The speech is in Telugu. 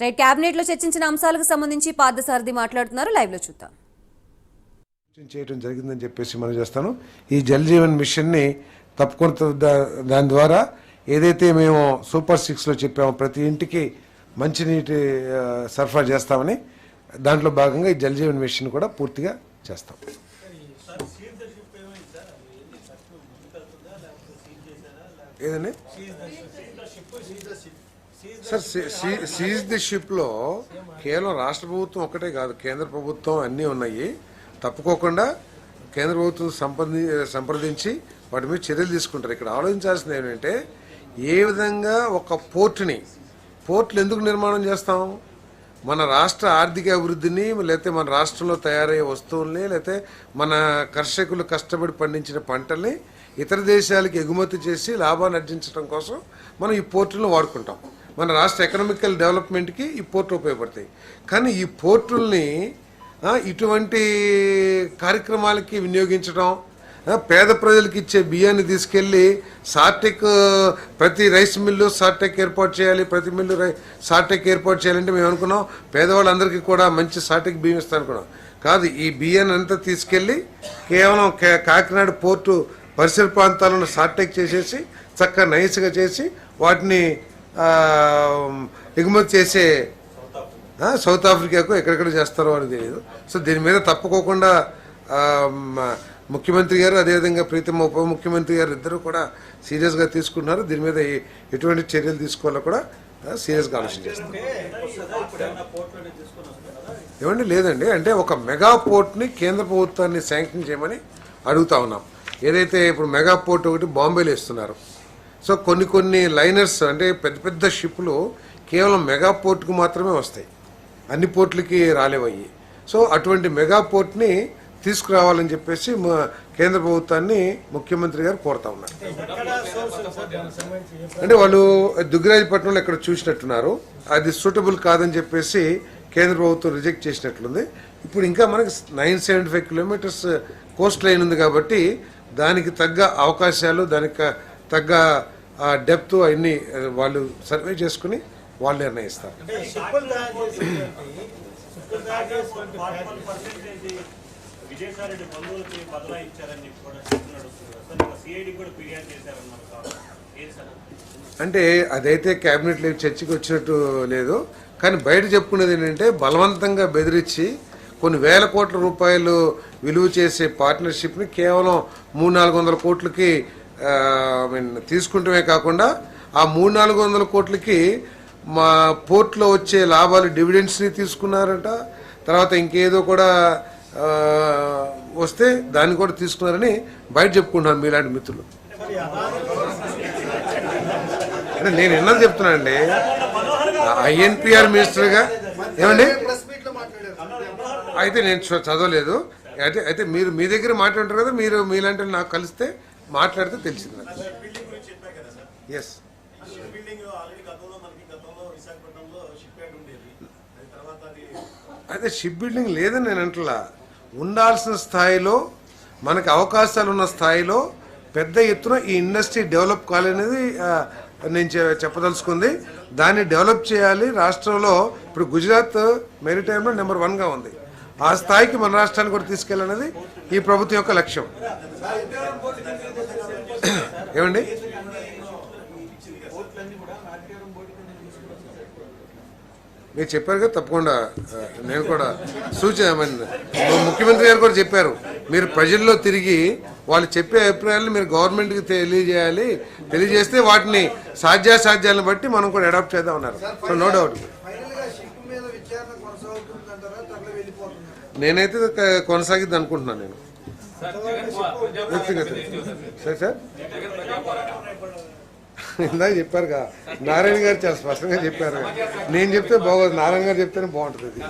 రైట్ కేబినెట్లో చర్చించిన అంశాలకు సంబంధించి పార్థసారథి మాట్లాడుతున్నారు. లైవ్లో చూద్దాం చేయడం జరిగిందని చెప్పేసి మనం చేస్తాను. ఈ జల్ జీవన్ మిషన్ని తప్పకుండా దా- దాని ద్వారా ఏదైతే మేము సూపర్ సిక్స్లో చెప్పామో ప్రతి ఇంటికి మంచినీటి సరఫరా చేస్తామని దాంట్లో భాగంగా ఈ జల్ జీవన్ మిషన్ కూడా పూర్తిగా చేస్తాం. ఏదండి? సార్ సీజ్ ది షిప్లో కేవలం రాష్ట్ర ప్రభుత్వం ఒకటే కాదు కేంద్ర ప్రభుత్వం అన్నీ ఉన్నాయి. తప్పుకోకుండా కేంద్ర ప్రభుత్వం సంప్రది సంప్రదించి వాటి మీద చర్యలు తీసుకుంటారు. ఇక్కడ ఆలోచించాల్సింది ఏంటంటే ఏ విధంగా ఒక పోర్టుని పోర్టులు ఎందుకు నిర్మాణం చేస్తాం? మన రాష్ట్ర ఆర్థిక అభివృద్ధిని లేకపోతే మన రాష్ట్రంలో తయారయ్యే వస్తువుల్ని లేకపోతే మన కర్షకులు కష్టపడి పండించిన పంటల్ని ఇతర దేశాలకు ఎగుమతి చేసి లాభాన్ని అర్జించడం కోసం మనం ఈ పోర్టులను వాడుకుంటాం. మన రాష్ట్ర ఎకనామికల్ డెవలప్మెంట్కి ఈ పోర్టులు ఉపయోగపడతాయి. కానీ ఈ పోర్టుల్ని ఇటువంటి కార్యక్రమాలకి వినియోగించడం పేద ప్రజలకు ఇచ్చే బియ్యాన్ని తీసుకెళ్ళి సార్టెక్ ప్రతి రైస్ మిల్లు సార్టెక్ ఏర్పాటు చేయాలి ప్రతి మిల్లు సార్టెక్ ఏర్పాటు చేయాలంటే మేము అనుకున్నాం. పేదవాళ్ళందరికీ కూడా మంచి సార్టెక్ బియ్యం ఇస్తాం అనుకున్నాం. కాదు ఈ బియ్యాన్ని అంతా తీసుకెళ్ళి కేవలం కా- కాకినాడ పోర్టు పరిసర ప్రాంతాలను సార్టెక్ చేసేసి చక్కగా నైస్గా చేసి వాటిని ఎగుమతి చేసే సౌత్ ఆఫ్రికాకు ఎక్కడెక్కడ చేస్తారో అని తెలియదు సో దీని మీద తప్పుకోకుండా ముఖ్యమంత్రి గారు అదేవిధంగా ప్రీతమ్మ ఉప ముఖ్యమంత్రి గారు ఇద్దరు కూడా సీరియస్గా తీసుకున్నారు దీని మీద ఎటువంటి చర్యలు తీసుకోవాలో కూడా సీరియస్గా ఆలోచన చేస్తారు ఏమండి లేదండి. అంటే ఒక మెగా పోర్ట్ని కేంద్ర ప్రభుత్వాన్ని శాంక్షన్ చేయమని అడుగుతా ఉన్నాం. ఏదైతే ఇప్పుడు మెగా పోర్ట్ ఒకటి బాంబేలో ఇస్తున్నారు సో కొన్ని కొన్ని లైనర్స్ అంటే పెద్ద పెద్ద షిప్లు కేవలం మెగా పోర్ట్కు మాత్రమే వస్తాయి. అన్ని పోర్ట్లకి రాలేవయ్యి. సో అటువంటి మెగా పోర్ట్ని తీసుకురావాలని చెప్పేసి మా కేంద్ర ప్రభుత్వాన్ని ముఖ్యమంత్రి గారు కోరుతా ఉన్నారు. అంటే వాళ్ళు దుగ్గిరాజపట్నంలో ఇక్కడ చూసినట్టున్నారు. అది సూటబుల్ కాదని చెప్పేసి కేంద్ర ప్రభుత్వం రిజెక్ట్ చేసినట్లుంది. ఇప్పుడు ఇంకా మనకి nine seventy five kilometres coast line ఉంది కాబట్టి దానికి తగ్గ అవకాశాలు దానికి తగ్గ డెప్త్ అవన్నీ ఆ, వాళ్ళు సర్వే చేసుకుని వాళ్ళు నిర్ణయిస్తారు. అంటే అదైతే క్యాబినెట్ లేదు చర్చకి వచ్చినట్టు లేదు. కానీ బయట చెప్పుకునేది ఏంటంటే బలవంతంగా బెదిరించి కొన్ని వేల కోట్ల రూపాయలు విలువ చేసే పార్ట్నర్షిప్ని కేవలం మూడు నాలుగు వందల కోట్లకి ఐ మీన్ తీసుకుంటమే కాకుండా ఆ మూడు నాలుగు వందల కోట్లకి మా పోర్ట్లో వచ్చే లాభాలు డివిడెండ్స్ని తీసుకున్నారంట. తర్వాత ఇంకేదో కూడా వస్తే దాన్ని కూడా తీసుకున్నారని బయట చెప్పుకుంటున్నారు మీలాంటి మిత్రులు. అంటే నేను ఎన్నది చెప్తున్నానండి. ఐఎన్పిఆర్ మినిస్టర్గా ఏమండి? అయితే నేను చ- చదవలేదు. అయితే అయితే మీరు మీ దగ్గర మాట్లాడుతారు కదా మీరు మీలాంటి నాకు కలిస్తే మాట్లాడితే తెలిసింది ఎస్ అయితే షిప్ బిల్డింగ్ లేదని నేను అంటలా. ఉండాల్సిన స్థాయిలో మనకి అవకాశాలు ఉన్న స్థాయిలో పెద్ద ఎత్తున ఈ ఇండస్ట్రీ డెవలప్ కావాలనేది ఆ, నేను చెప్పదలుచుకుంది. దాన్ని డెవలప్ చేయాలి. రాష్ట్రంలో ఇప్పుడు గుజరాత్ మెరిటైమ్లో నెంబర్ వన్గా ఉంది. ఆ స్థాయికి మన రాష్ట్రాన్ని కూడా తీసుకెళ్ళాలనేది ఈ ప్రభుత్వం యొక్క లక్ష్యం. ఏమండి? మీరు చెప్పారు కదా తప్పకుండా నేను కూడా సూచన ముఖ్యమంత్రి గారు కూడా చెప్పారు. మీరు ప్రజల్లో తిరిగి వాళ్ళు చెప్పే అభిప్రాయాలను మీరు గవర్నమెంట్కి తెలియజేయాలి. తెలియజేస్తే వాటిని సాధ్యాసాధ్యాలను బట్టి మనం కూడా అడాప్ట్ చేద్దాం అన్నారు. సో నో డౌట్ నేనైతే కొనసాగిద్దాం అనుకుంటున్నాను నేను. వ్యక్తిగత సరే సార్ ఇందాక కదా నారాయణ గారు చాలా స్పష్టంగా చెప్పారు. నేను చెప్తే బాగోదు. నారాయణ గారు చెప్తేనే బాగుంటుంది అది.